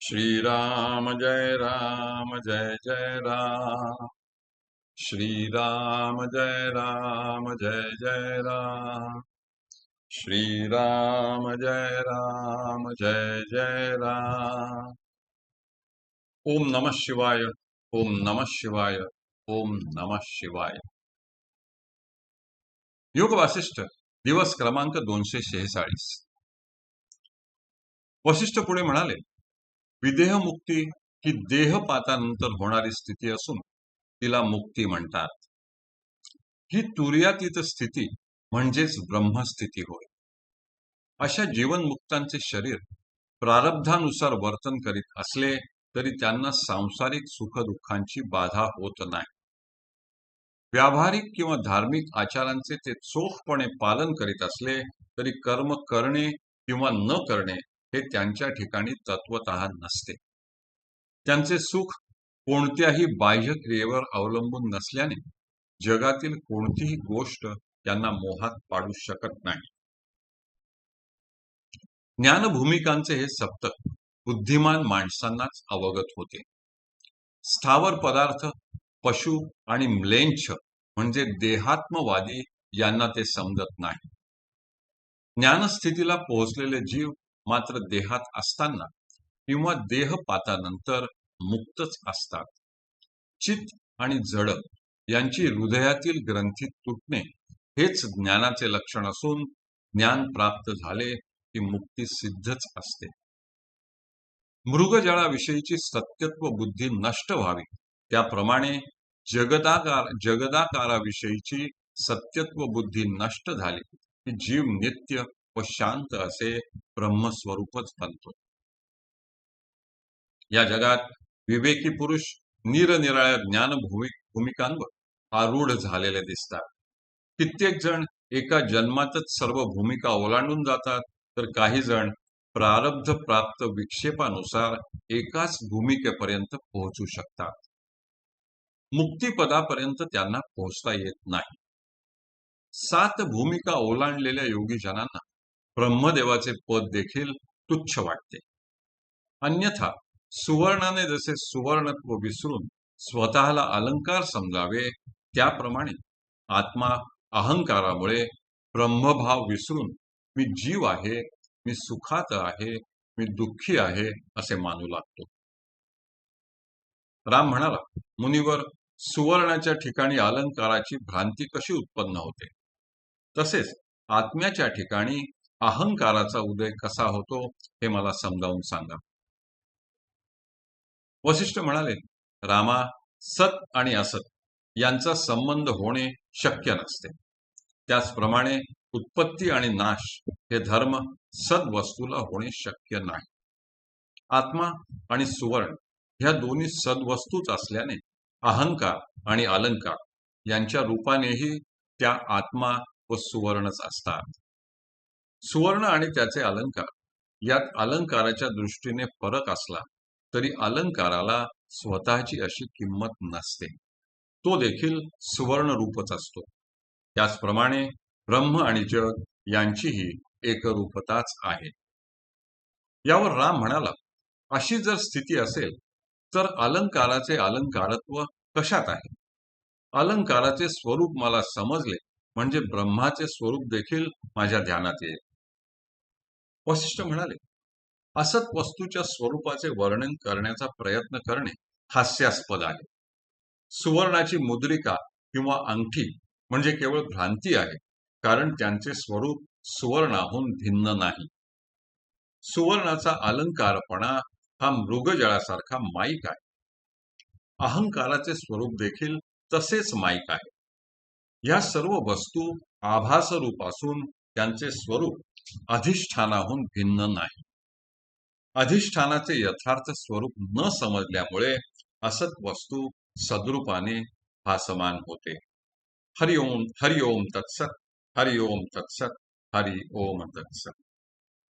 श्रीराम जय राम, जय जय राम। श्रीराम जय राम, जय जय राम। श्रीराम जय राम, जय जय राम। ओम नमः शिवाय, ओम नमः शिवाय, ओम नमः शिवाय। योग वासिष्ठ दिवस क्रमांक दोनशे शेहेचाळीस। वशिष्ठ पुढे म्हणाले विदेह मुक्ती ही देहपातानंतर होणारी स्थिती असून तिला मुक्ती म्हणतात. ही तुर्यातीत स्थिती म्हणजेच ब्रह्मस्थिती होय. अशा जीवनमुक्तांचे शरीर प्रारब्धानुसार वर्तन करीत असले तरी त्यांना सांसारिक सुखदुःखांची बाधा होत नाही. व्यावहारिक किंवा धार्मिक आचारांचे ते चोखपणे पालन करीत असले तरी कर्म करणे किंवा न करणे हे त्यांच्या ठिकाणी तत्वत नसते. त्यांचे सुख कोणत्याही बाह्य क्रियेवर अवलंबून नसल्याने जगातील कोणतीही गोष्ट त्यांना मोहात पाडू शकत नाही. ज्ञानभूमिकांचे हे सप्तक बुद्धिमान माणसांनाच अवगत होते. स्थावर पदार्थ पशु आणि म्लेंछ म्हणजे देहात्मवादी यांना ते समजत नाही. ज्ञानस्थितीला पोहोचलेले जीव मात्र देहात असताना किंवा देहपातानंतर मुक्तच असतात. चित आणि जड यांची हृदयातील ग्रंथी तुटणे हेच ज्ञानाचे लक्षण असून ज्ञान प्राप्त झाले की मुक्ती सिद्धच असते. मृगजळाविषयीची सत्यत्व बुद्धी नष्ट व्हावी त्याप्रमाणे जगदाकार जगदाकाराविषयीची सत्यत्व बुद्धी नष्ट झाली की जीव नित्य व शांत असे ब्रह्मस्वरूपच बनतो. या जगात विवेकी पुरुष निरनिराळ्या ज्ञान भूमिकांवर आरूढ झालेले दिसतात. कित्येक जण एका जन्मातच सर्व भूमिका ओलांडून जातात तर काही जण प्रारब्ध प्राप्त विक्षेपानुसार एकाच भूमिकेपर्यंत पोहोचू शकतात. मुक्तीपदापर्यंत त्यांना पोहोचता येत नाही. सात भूमिका ओलांडलेल्या योगीजनांना ब्रह्मदेवाचे पद देखील तुच्छ वाटते. अन्यथा सुवर्णाने जसे सुवर्णत्व विसरून स्वतःला अलंकार समजावे त्याप्रमाणे आत्मा अहंकारामुळे ब्रह्मभाव विसरून मी जीव आहे मी सुखात आहे मी दुःखी आहे असे मानू लागतो. राम म्हणाला मुनिवर सुवर्णाच्या ठिकाणी अलंकाराची भ्रांती कशी उत्पन्न होते? तसेच आत्म्याच्या ठिकाणी अहंकाराचा उदय कसा होतो हे मला समजावून सांगा. वशिष्ठ म्हणाले रामा सत आणि असत यांचा संबंध होणे शक्य नसते. त्याचप्रमाणे उत्पत्ती आणि नाश हे धर्म सद्वस्तूला होणे शक्य नाही. आत्मा आणि सुवर्ण ह्या दोन्ही सद्वस्तूच असल्याने अहंकार आणि अलंकार यांच्या रूपानेही त्या आत्मा व सुवर्णच असतात. सुवर्ण आणि त्याचे अलंकार. यात अलंकाराच्या दृष्टीने फरक असला तरी अलंकाराला स्वतःची अशी किंमत नसते. तो देखील सुवर्ण रूपच असतो. त्याचप्रमाणे ब्रह्म आणि जग यांचीही एकरूपताच आहे. यावर राम म्हणाला अशी जर स्थिती असेल तर अलंकाराचे अलंकारत्व कशात आहे? अलंकाराचे स्वरूप मला समजले म्हणजे ब्रह्माचे स्वरूप देखील माझ्या ध्यानात येईल. वशिष्ठ म्हणाले असत वस्तूच्या स्वरूपाचे वर्णन करण्याचा प्रयत्न करणे हास्यास्पद आहे. सुवर्णाची मुद्रिका किंवा अंगठी म्हणजे केवळ भ्रांती आहे कारण त्यांचे स्वरूप सुवर्णाहून भिन्न नाही. सुवर्णाचा अलंकारपणा हा मृगजळासारखा माईक आहे. अहंकाराचे स्वरूप देखील तसेच माईक आहे. या सर्व वस्तू आभासरूप असून त्यांचे स्वरूप अधिष्ठानाहून भिन्न नाही. अधिष्ठानाचे यथार्थ स्वरूप न समजल्यामुळे असत वस्तू सद्रूपाने भासमान होते. हरिओम हरिओम तत्सत हरिओम तत्सत हरि ओम तत्सत.